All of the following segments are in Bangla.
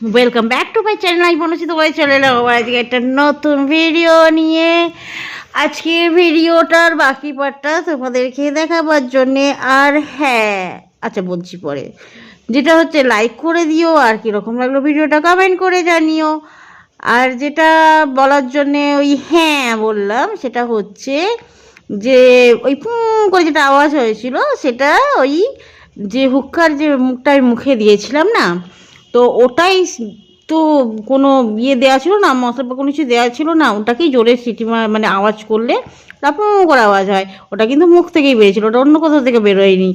Welcome back to my channel আমি বলেছি তোমার চলে এলাম আজকে একটা নতুন ভিডিও নিয়ে। আজকের ভিডিওটার বাকি পার্টটা তোমাদেরকে দেখাবার জন্যে আর হ্যাঁ আচ্ছা বলছি পরে। যেটা হচ্ছে লাইক করে দিও আর কীরকম লাগল ভিডিওটা কমেন্ট করে জানিও। আর যেটা বলার জন্যে ওই হ্যাঁ বললাম, সেটা হচ্ছে যে ওই পুঁ করে যেটা আওয়াজ হয়েছিল, সেটা ওই যে হুক্কার যে মুখটা মুখে দিয়েছিলাম না তো ওটাই তো কোনো ইয়ে দেওয়া ছিল না মশলা বা কোনো কিছু দেওয়া ছিল না, ওটাকেই জোরে সিটি মানে আওয়াজ করলে তারপর করে আওয়াজ হয়। ওটা কিন্তু মুখ থেকেই বেরিয়েছিল, ওটা অন্য কোথাও থেকে বেরোয়নি।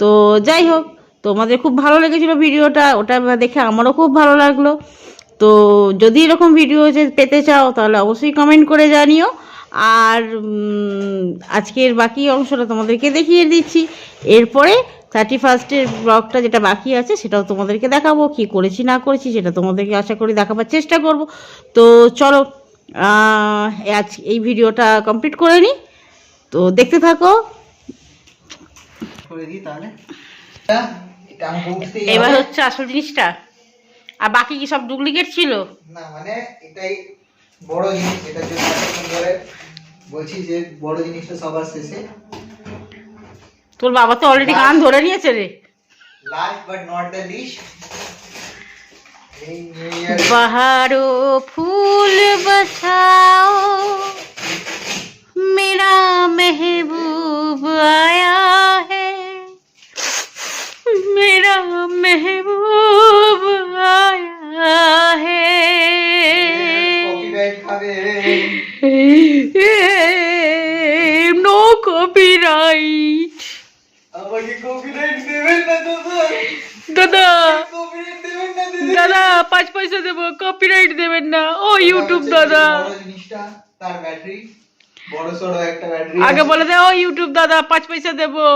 তো যাই হোক, তোমাদের খুব ভালো লেগেছিলো ভিডিওটা, ওটা দেখে আমারও খুব ভালো লাগল। তো যদি এরকম ভিডিও যে পেতে চাও, তাহলে অবশ্যই কমেন্ট করে জানিও। আর আজকের বাকি অংশটা তোমাদেরকে দেখিয়ে দিচ্ছি। এরপরে থার্টি ফার্স্টের ব্লগটা যেটা বাকি আছে সেটাও তোমাদেরকে দেখাবো কি করেছি না করেছি সেটা তোমাদেরকে আশা করি দেখাবার চেষ্টা করব। তো চলো আজ এই ভিডিওটা কমপ্লিট করে নিই তো দেখতে থাকো। করে দিই তাহলে। এটা এটা আমি বুঝতেই এবার হচ্ছে আসল জিনিসটা। আর বাকি কি সব ডুপ্লিকেট ছিল? না মানে এটাই বড় জিনিস জন্য বলছি যে বড় জিনিসটা সবার শেষে। তোর বাবা তো অলরেডি গান ধরে নিয়েছে রে last but not the list এই নিউ ইয়ার बहारो फूल बसाओ मेरा महबूब आया है मेरा महबूब आया है কপিরাইট খাবে দাদা দাদা কপিরাইট দেবেন না দিদি দাদা পাঁচ পয়সা দেবো কপিরাইট দেবেন না ও ইউটিউব এটা হচ্ছে দাদা বড় জিনিসটা তার ব্যাটারি বড় সড়ো একটা ব্যাটারি আগে বলে দে ও ইউটিউব দাদা পাঁচ পয়সা দেবো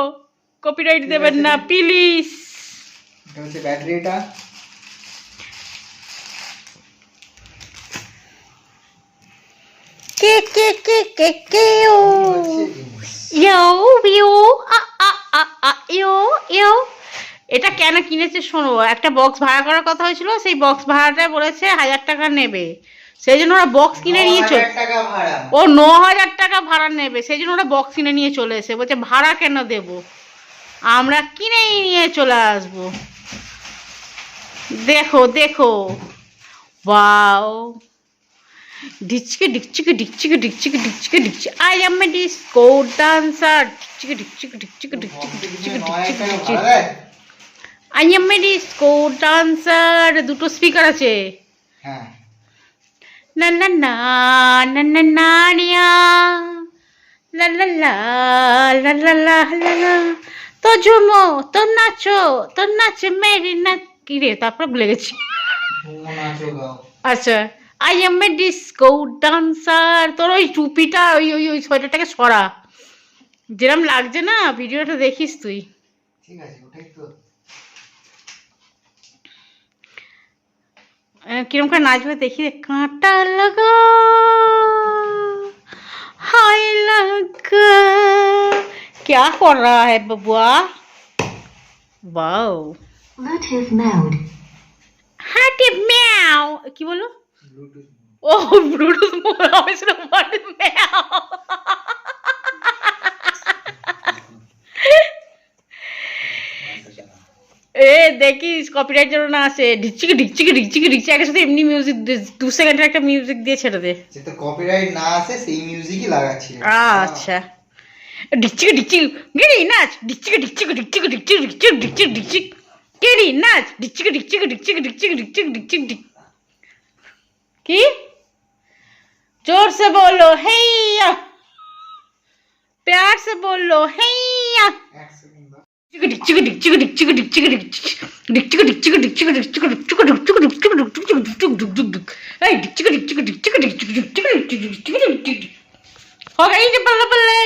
কপিরাইট দেবেন না প্লিজ এটা হচ্ছে ব্যাটারিটা কে কে কে কে কে ও হচ্ছে জিনিস ইয়ো ইয়ো আ আ এটা কেন কিনেছে শোনো একটা বক্স ভাড়া করার কথা হয়েছিল সেই বক্স ভাড়াটা বলেছে হাজার টাকা নেবে। সেই জন্য ওরা বক্স কিনে নিয়ে ভাড়া। ও ন হাজার টাকা ভাড়া নেবে সেই জন্য ওরা বক্স কিনে নিয়ে চলে এসে বলছে ভাড়া কেন দেব? আমরা কিনেই নিয়ে চলে আসব। দেখো দেখো। বাও ডিচকে ডিকচিকে ডিকচিকে ডিকচিকে ডিকচিকে ডিকচি I am a disco dancer ন? I am a disco dancer দুটো স্পিকার আছে হ্যাঁ Na na na na na na nia. La la la la la la la la. তো ঝুমো তো নাচো তো নাচে মেরি না কি রে তারপর ভুলে গেছি আচ্ছা I am a disco dancer তোর ওই টুপিটা ওই ওই ওই সোয়েটারটাকে সরা যেরম লাগছে না ভিডিওটা দেখিস তুই ঠিক আছে ওটাই তো আহ, কিরম করে নাচবে দেখি রে। কাঁটা লাগা হাই লাগা क्या कर रहा है बबुआ वाओ Bluetooth mode. হাটে ম্যাও কি বলো ব্লুটুথ ও ব্লুটুথ মোড আমি শুনে হাটে ম্যাও এ দেখিস কপিরাইট যেন না আসে ঢিকচিকি ঢিকচিকি ঢিকচিকি ঢিকচি একটা সাথে এমনি মিউজিক দু সেকেন্ডের একটা মিউজিক দিয়ে ছেড়ে দে যাতে কপিরাইট না আসে সেই মিউজিকই লাগাচ্ছি আচ্ছা ঢিকচিকি ঢিকচিকি গেরি নাচ ঢিকচিকি ঢিকচিকি ঢিকচিকি ঢিকচিকি ঢিকচিকি ঢিকচিকি ঢিকচিক গেরি নাচ ঢিকচিকি ঢিকচিকি ঢিকচিকি ঢিকচিকি ঢিকচিকি ঢিকচিক ঢিক কি জোর সে বলো হেইয়া প্যার সে বলো হেইয়া हो गई तो बल्ले बल्ले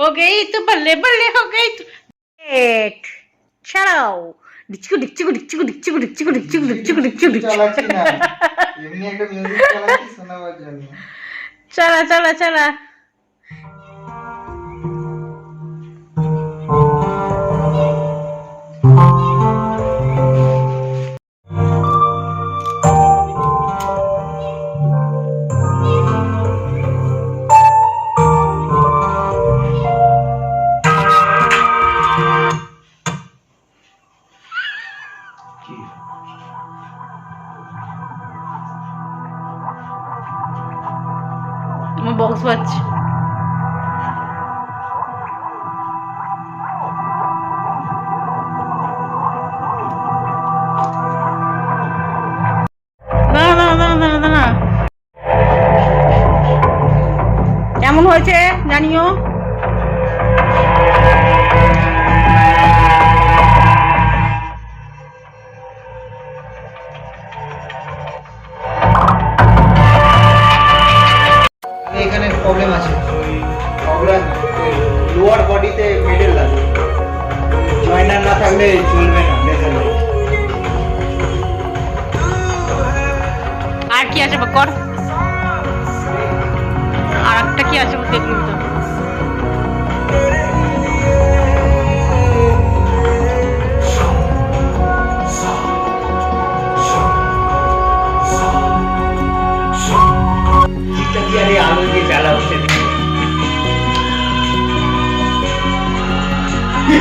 हो गई तो बल्ले बल्ले हो गई तो एट चलाओ डिचिको डिचिको डिचिको डिचिको डिचिको डिचिको डिचिको डिचिको চালাচ্ছি डिचिको না এমনি কি? আমার বক্স বাজছে। কেমন হয়েছে জানিও? প্রবলেম আছে। লোয়ার বডিতে মিডল লাগে জয়নার না থাকলে চলবে না লেজার আর কি আছে বা কর। আর একটা কি আছে দেখলি তো।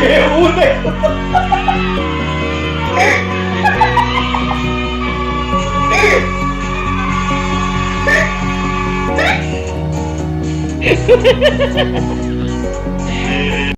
왜 오래?